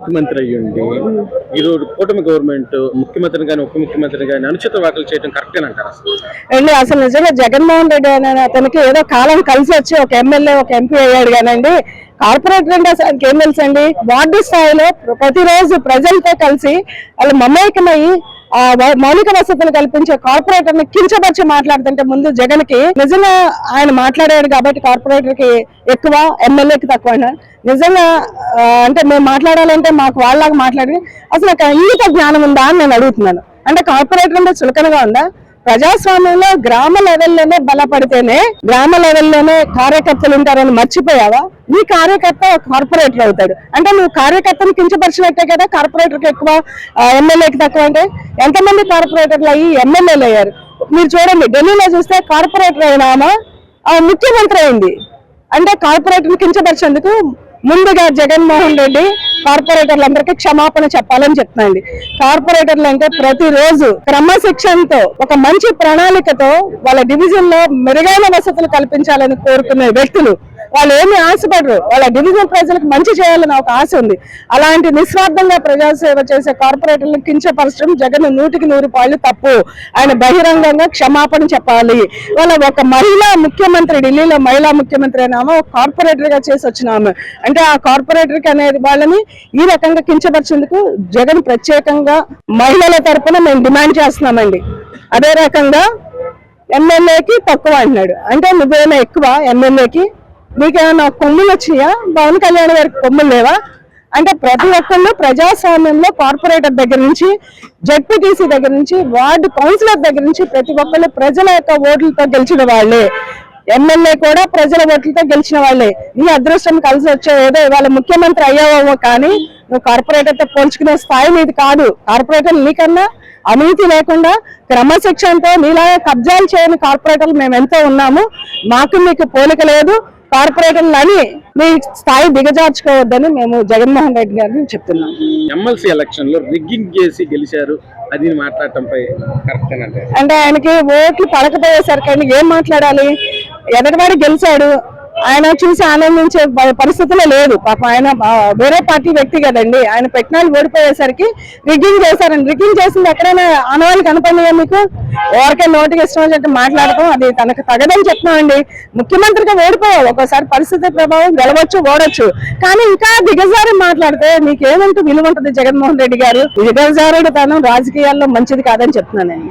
ముఖ్యమంత్రి అయ్యుండి ఈరోజు కూటమి గవర్నమెంట్ ముఖ్యమంత్రిని కానీ ఉప ముఖ్యమంత్రిని కానీ అనుచిత వ్యాఖ్యలు చేయడం కరెక్టే అంటారు అసలు? అండి అసలు నిజంగా జగన్మోహన్ రెడ్డి అనే అతనికి ఏదో కాలం కలిసి వచ్చి ఒక ఎమ్మెల్యే ఒక ఎంపీ అయ్యాడు కానండి. కార్పొరేటర్ అంటే అసలు తెలుసు ఏం తెలుసండి వార్డు స్థాయిలో ప్రతిరోజు ప్రజలతో కలిసి వాళ్ళు మమేకమయ్యి ఆ మౌలిక వసతులు కల్పించే కార్పొరేటర్ని కించపరిచి మాట్లాడుతుంటే ముందు జగన్కి నిజంగా ఆయన మాట్లాడాడు కాబట్టి కార్పొరేటర్కి ఎక్కువ ఎమ్మెల్యేకి తక్కువ నిజంగా అంటే మేము మాట్లాడాలంటే మాకు వాళ్ళలాగా మాట్లాడి అసలు నాకు ఇంగిత జ్ఞానం ఉందా అని నేను అడుగుతున్నాను. అంటే కార్పొరేటర్ అంటే చులకనగా ఉందా? ప్రజాస్వామ్యంలో గ్రామ లెవెల్లోనే బలపడితేనే గ్రామ లెవెల్లోనే కార్యకర్తలు ఉంటారని మర్చిపోయావా? నీ కార్యకర్త కార్పొరేటర్ అవుతాడు. అంటే నువ్వు కార్యకర్తను కించపరిచినట్టే కదా కార్పొరేటర్కి ఎక్కువ ఎమ్మెల్యేకి తక్కువ అంటే? ఎంతమంది కార్పొరేటర్లు అయ్యి ఎమ్మెల్యేలు అయ్యారు? మీరు చూడండి ఢిల్లీలో చూస్తే కార్పొరేటర్ అయినామా ముఖ్యమంత్రి అయింది. అంటే కార్పొరేటర్ కించపరిచేందుకు ముందుగా జగన్మోహన్ రెడ్డి కార్పొరేటర్లందరికీ క్షమాపణ చెప్పాలని చెప్తున్నాండి కార్పొరేటర్లు అంటే ప్రతిరోజు క్రమశిక్షణతో ఒక మంచి ప్రణాళికతో వాళ్ళ డివిజన్లో మెరుగైన వసతులు కల్పించాలని కోరుకునే వ్యక్తులు వాళ్ళు ఏమి ఆశపడరు. వాళ్ళ డివిజన్ ప్రజలకు మంచి చేయాలని ఒక ఆశ ఉంది. అలాంటి నిస్వార్థంగా ప్రజాసేవ చేసే కార్పొరేటర్లను కించపరచడం జగన్ నూటికి నూరు పాళ్ళు తప్పు. ఆయన బహిరంగంగా క్షమాపణ చెప్పాలి. వాళ్ళ ఒక మహిళా ముఖ్యమంత్రి ఢిల్లీలో మహిళా ముఖ్యమంత్రి అయిన ఆమె ఒక కార్పొరేటర్గా చేసి వచ్చిన ఆమె. అంటే ఆ కార్పొరేటర్కి అనేది వాళ్ళని ఈ రకంగా కించపరిచేందుకు జగన్ ప్రత్యేకంగా మహిళల తరపున మేము డిమాండ్ చేస్తున్నామండి. అదే రకంగా ఎమ్మెల్యేకి తక్కువ అంటున్నాడు. అంటే నువ్వేమైనా ఎక్కువ ఎమ్మెల్యేకి? నీకేమైనా కొమ్ములు వచ్చినాయా? పవన్ కళ్యాణ్ గారికి కొమ్ములు లేవా? అంటే ప్రతి ఒక్కళ్ళు ప్రజాస్వామ్యంలో కార్పొరేటర్ దగ్గర నుంచి జడ్పీటీసీ దగ్గర నుంచి వార్డు కౌన్సిలర్ దగ్గర నుంచి ప్రతి ఒక్కళ్ళు ప్రజల యొక్క ఓట్లతో గెలిచిన వాళ్ళే. ఎమ్మెల్యే కూడా ప్రజల ఓట్లతో గెలిచిన వాళ్ళే. నీ అదృష్టం కలిసి వచ్చే ఏదో ఇవాళ ముఖ్యమంత్రి అయ్యావేమో కానీ నువ్వు కార్పొరేటర్తో పోల్చుకునే స్థాయి నీది కాదు. కార్పొరేటర్ నీకన్నా అవినీతి లేకుండా క్రమశిక్షణతో నీలాగా కబ్జాలు చేయని కార్పొరేటర్లు మేము ఎంతో ఉన్నాము. మాకు మీకు పోలిక లేదు. కార్పొరేటర్లు అని మీ స్థాయి దిగజార్చుకోవద్దని మేము జగన్మోహన్ రెడ్డి గారిని చెప్తున్నాం. ఎమ్మెల్సీ ఎలక్షన్లో రిగ్గింగ్ చేసి గెలిచారు. అది మాట్లాడటంపై కరెక్టే అంటే ఆయనకి ఓట్లు పడకపోయేసరికి ఏం మాట్లాడాలి? ఎదటివాడు గెలిచాడు. ఆయన చూసి ఆనందించే పరిస్థితిలో లేదు పాప ఆయన వేరే పార్టీ వ్యక్తి కదండి. ఆయన పెట్టినాలు ఓడిపోయేసరికి రిగ్గింగ్ చేశారండి. రిగ్గింగ్ చేసింది ఎక్కడైనా ఆనవాళ్ళు కనపడినాయా మీకు? ఎవరికే నోటికి ఇష్టం వచ్చినట్టు మాట్లాడటం అది తనకు తగదని చెప్తున్నామండి. ముఖ్యమంత్రిగా ఓడిపోయావు ఒక్కోసారి పరిస్థితి ప్రభావం గెలవచ్చు ఓడొచ్చు. కానీ ఇంకా దిగజారి మాట్లాడితే నీకేమంటూ విలువ ఉంటుంది జగన్మోహన్ రెడ్డి గారు. దిగజారుడు తనం రాజకీయాల్లో మంచిది కాదని చెప్తున్నానండి.